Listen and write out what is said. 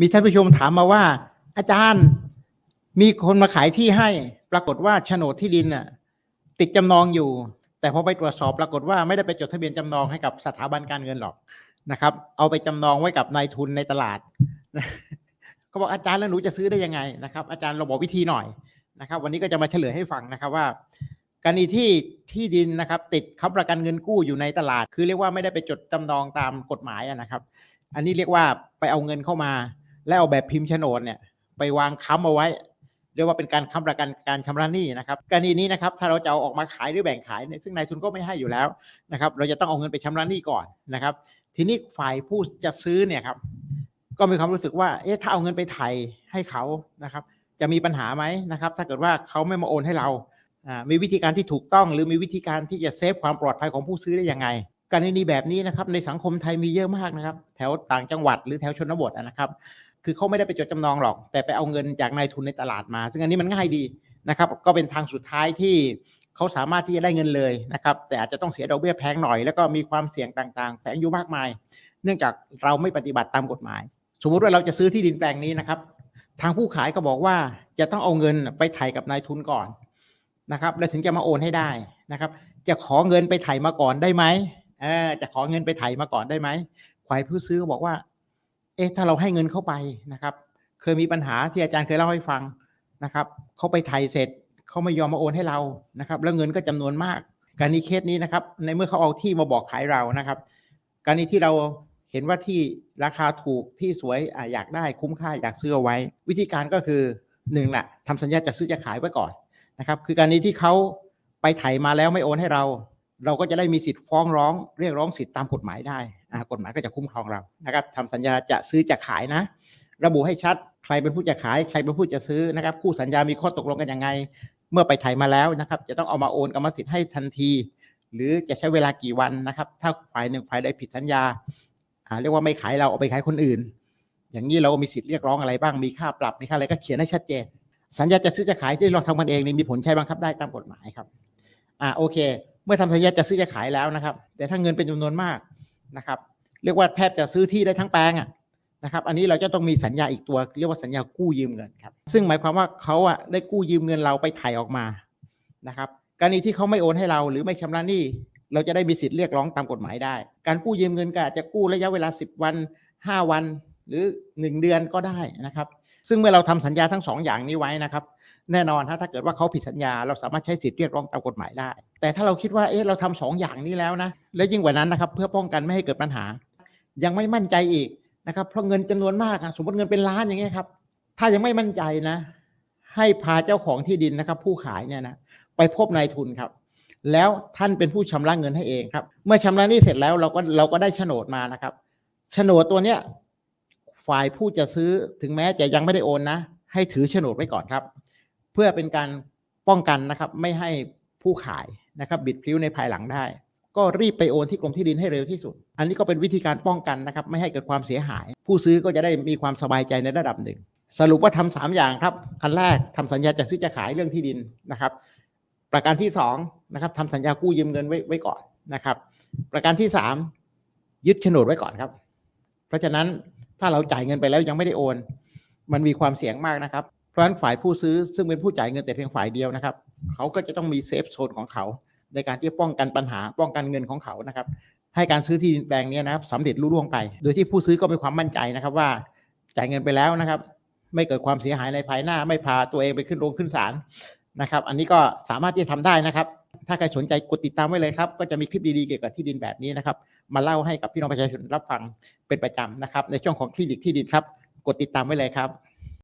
มีท่านผู้ชมถามมาว่า อาจารย์มีคนมาขายที่ให้ ปรากฏว่าโฉนดที่ดินน่ะ ติดจำนองอยู่ แต่พอไปตรวจสอบปรากฏว่าไม่ได้ไปจดทะเบียนจำนองให้กับสถาบันการเงินหรอกนะครับ เอาไปจำนองไว้กับนายทุนในตลาดก็บอกอาจารย์แล้วหนูจะซื้อได้ยังไงนะครับ อาจารย์เราบอกวิธีหน่อยนะครับ วันนี้ก็จะมาเฉลยให้ฟังนะครับว่ากรณีที่ที่ดินนะครับ ติดค้ำประกันเงินกู้อยู่ในตลาด คือเรียกว่าไม่ได้ไปจดจำนองตามกฎหมายนะครับ อันนี้เรียกว่าไปเอาเงินเข้ามา แล้วเอาแบบพิมพ์โฉนดเนี่ยไปวางค้ำเอาไว้ เรียกว่าเป็นการค้ำประกันการชำระหนี้นะครับกรณีนี้นะครับถ้าเราจะเอาออกมาขายหรือแบ่งขายเนี่ยซึ่งนายทุนก็ไม่ให้อยู่แล้วนะครับเราจะต้องเอาเงินไปชำระหนี้ก่อนนะครับ ทีนี้ฝ่ายผู้จะซื้อเนี่ยครับก็มีความรู้สึกว่าเอ๊ะถ้าเอาเงินไปไถ่ให้เขานะครับ จะมีปัญหาไหมนะครับ ถ้าเกิดว่าเขาไม่มาโอนให้เราอ่ามีวิธีการที่ถูกต้องหรือมีวิธีการที่จะเซฟความปลอดภัยของผู้ซื้อได้ยังไงกรณีแบบนี้นะครับในสังคมไทยมีเยอะมากนะครับ แถวต่างจังหวัดหรือแถวชนบทนะครับ คือเขาไม่ได้ไปจดจำนองหรอก แต่ไปเอาเงินจากนายทุนในตลาดมา ซึ่งอันนี้มันง่ายดีนะครับก็เป็นทางสุดท้ายที่เขาสามารถที่จะได้เงินเลยนะครับแต่อาจจะต้องเสียดอกเบี้ยแพงหน่อย แล้วก็มีความเสี่ยงต่างๆแฝงอยู่มากมาย เนื่องจากเราไม่ปฏิบัติตามกฎหมาย สมมุติว่าเราจะซื้อที่ดินแปลงนี้นะครับ ทางผู้ขายก็บอกว่าจะต้องเอาเงินไปไถ่กับนายทุนก่อนนะครับแล้วถึงจะมาโอนให้ได้นะครับ จะขอเงินไปไถ่มาก่อนได้ไหมเออจะขอเงินไปไถ่มาก่อนได้ไหมฝ่ายผู้ซื้อก็บอกว่า เอ๊ะถ้าเราให้เงินเข้าไปนะครับ เคยมีปัญหาที่อาจารย์เคยเล่าให้ฟังนะครับเขาไปไถ่เสร็จเขาไม่ยอมมาโอนให้เรานะครับ แล้วเงินก็จำนวนมาก การนี้เคสนี้นะครับ ในเมื่อเขาเอาที่มาบอกขายเรานะครับ การนี้ที่เราเห็นว่าที่ราคาถูกที่สวยออยากได้คุ้มค่าอยากซื้อเอาไว้ วิธีการก็คือหนึ่งแหละทำสัญญาจะซื้อจะขายไว้ก่อนนะครับ คือการนี้ที่เขาไปไถมาแล้วไม่โอนให้เรา เราก็จะได้มีสิทธิ์ฟ้องร้องเรียกร้องสิทธิ์ตามกฎหมายได้กฎหมายก็จะคุ้มครองเรานะครับทำสัญญาจะซื้อจะขายนะ ระบุให้ชัดใครเป็นผู้จะขายใครเป็นผู้จะซื้อนะครับ คู่สัญญามีข้อตกลงกันยังไง เมื่อไปไถมาแล้วนะครับ จะต้องเอามาโอนกรรมสิทธิ์ให้ทันที หรือจะใช้เวลากี่วันนะครับ ถ้าฝ่ายหนึ่งฝ่ายใดผิดสัญญาอ่าเรียกว่าไม่ขายเราเอาไปขายคนอื่น อย่างนี้เราก็มีสิทธิ์เรียกร้องอะไรบ้างมีค่าปรับมีค่าอะไรก็เขียนให้ชัดเจน สัญญาจะซื้อจะขายที่เราทำกันเองนี่มีผลใช้บังคับได้ตามกฎหมายครับอ่าโอเค เมื่อทำสัญญาจะซื้อจะขายแล้วนะครับ แต่ถ้าเงินเป็นจำนวนมากนะครับ เรียกว่าแทบจะซื้อที่ได้ทั้งแปลงอะนะครับ อันนี้เราจะต้องมีสัญญาอีกตัว เรียกว่าสัญญากู้ยืมเงินครับ ซึ่งหมายความว่าเขาอะได้กู้ยืมเงินเราไปถ่ายออกมานะครับกรณีที่เขาไม่โอนให้เราหรือไม่ชำระหนี้เราจะได้มีสิทธิ์เรียกร้องตามกฎหมายได้ การกู้ยืมเงินก็อาจจะกู้ระยะเวลา 10 วัน 5 วัน หรือ 1 เดือนก็ได้นะครับ ซึ่งเมื่อเราทำสัญญาทั้งสองอย่างนี้ไว้นะครับ แน่นอนถ้าถ้าเกิดว่าเขาผิดสัญญาเราสามารถใช้สิทธิ์เรียกร้องตามกฎหมายได้ แต่ถ้าเราคิดว่าเอ๊ะเราทำสองอย่างนี้แล้วนะและยิ่งกว่านั้นนะครับเพื่อป้องกันไม่ให้เกิดปัญหา ยังไม่มั่นใจอีกนะครับเพราะเงินจำนวนมากสมมติเงินเป็นล้านอย่างเงี้ยครับถ้ายังไม่มั่นใจนะ ให้พาเจ้าของที่ดินนะครับ ผู้ขายเนี่ยนะไปพบนายทุนครับ แล้วท่านเป็นผู้ชำระเงินให้เองครับ เมื่อชำระนี้เสร็จแล้วเราก็เราก็ได้โฉนดมานะครับโฉนดตัวเนี้ยฝ่ายผู้จะซื้อถึงแม้จะยังไม่ได้โอนนะ ให้ถือโฉนดไว้ก่อนครับ เพื่อเป็นการป้องกันนะครับไม่ให้ผู้ขายนะครับบิดพลิ้วในภายหลังได้ ก็รีบไปโอนที่กรมที่ดินให้เร็วที่สุด อันนี้ก็เป็นวิธีการป้องกันนะครับไม่ให้เกิดความเสียหาย ผู้ซื้อก็จะได้มีความสบายใจในระดับหนึ่ง สรุปว่าทำสามอย่างครับอันแรกทำสัญญาจะซื้อจะขายเรื่องที่ดินนะครับ ประการที่สองนะครับทำสัญญากู้ยืมเงินไว้ไว้ก่อนนะครับ ประการที่สามยึดโฉนดไว้ก่อนครับ เพราะฉะนั้นถ้าเราจ่ายเงินไปแล้วยังไม่ได้โอน มันมีความเสี่ยงมากนะครับ ราะฉะนั้นฝ่ายผู้ซื้อซึ่งเป็นผู้จ่ายเงินแต่เพียงฝ่ายเดียวนะครับ เขาก็จะต้องมีเซฟโซนของเขา ในการที่ป้องกันปัญหาป้องกันเงินของเขานะครับ ให้การซื้อที่ดินแปลงนี้นะครับสำเร็จรุ่ร่วงไป โดยที่ผู้ซื้อก็มีความมั่นใจนะครับว่าจ่ายเงินไปแล้วนะครับ ไม่เกิดความเสียหายในภายหน้า ไม่พาตัวเองไปขึ้นโรงขึ้นศาลนะครับ อันนี้ก็สามารถที่จะทำได้นะครับ ถ้าใครสนใจกดติดตามไว้เลยครับ ก็จะมีคลิปดีๆเกี่ยวกับที่ดินแบบนี้นะครับ มาเล่าให้กับพี่น้องประชาชนรับฟังเป็นประจำนะครับ ในช่วงของคลินิกที่ดินครับ กดติดตามไว้เลยครับ